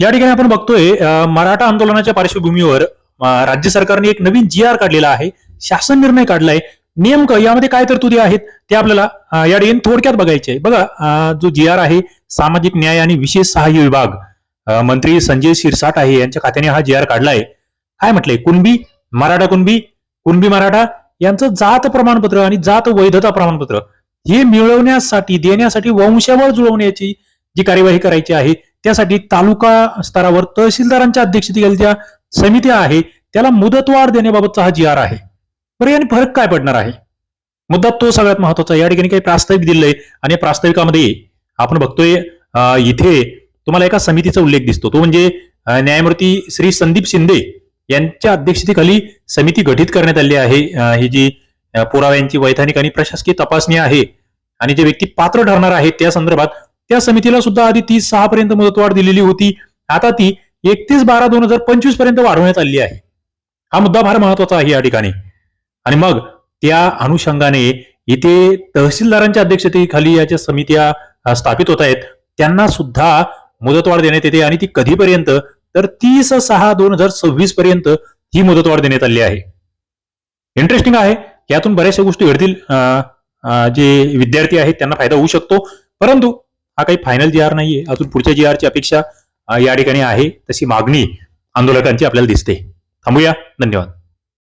या ठिकाणी आपण बघतोय मराठा आंदोलनाच्या पार्श्वभूमीवर राज्य सरकारने एक नवीन जी आर काढलेला आहे. शासन निर्णय काढलाय. नेमकं यामध्ये काय तरतुदी आहेत ते आपल्याला या ठिकाणी थोडक्यात बघायचे बघा जो जी आर आहे सामाजिक न्याय आणि विशेष सहाय्य विभाग मंत्री संजय शिरसाट आहे यांच्या खात्याने हा जी आर काढलाय. काय म्हटलंय? कुणबी? मराठा कुणबी? कुणबी मराठा? यांचं जात प्रमाणपत्र आणि जात वैधता प्रमाणपत्र हे मिळवण्यासाठी देण्यासाठी वंशावळ जुळवण्याची जी कार्यवाही करायची आहे त्यासाठी तालुका स्तरावर तहसीलदारांच्या अध्यक्षतेखाली ज्या समित्या आहे. त्याला मुदतवाढ देण्याबाबतचा हा जी आर आहे. बरं याने फरक काय पडणार आहे? मुद्दा तो सगळ्यात महत्त्वाचा या ठिकाणी काही प्रास्ताविक दिलंय आणि या प्रास्ताविकामध्ये आपण बघतोय इथे तुम्हाला एका समितीचा उल्लेख दिसतो. तो म्हणजे न्यायमूर्ती श्री संदीप शिंदे यांच्या अध्यक्षतेखाली समिती गठीत करण्यात आली आहे. ही जी पुराव्यांची वैधानिक आणि प्रशासकीय तपासणी आहे आणि जे व्यक्ती पात्र ठरणार आहेत त्या संदर्भात त्या समितीला सुद्धा आधी तीस सहा पर्यंत मुदतवाढ दिलेली होती. आता ती एकतीस बारा दोन हजार पंचवीसपर्यंत वाढवण्यात आली आहे. हा मुद्दा फार महत्त्वाचा आहे या ठिकाणी. आणि मग त्या अनुषंगाने इथे तहसीलदारांच्या अध्यक्षतेखाली या ज्या समित्या स्थापित होत आहेत त्यांना सुद्धा मुदतवाढ देण्यात येते आणि ती कधीपर्यंत? तर तीस सहा दोन हजार सव्वीस पर्यंत ही मुदतवाढ देण्यात आली आहे. इंटरेस्टिंग आहे. यातून बऱ्याचशा गोष्टी घडतील. जे विद्यार्थी आहेत त्यांना फायदा होऊ शकतो. परंतु हा काही फायनल जी आर नाहीये. अजून पुढच्या जी आरची अपेक्षा या ठिकाणी आहे. तशी मागणी आंदोलकांची आपल्याला दिसते. थांबूया. धन्यवाद.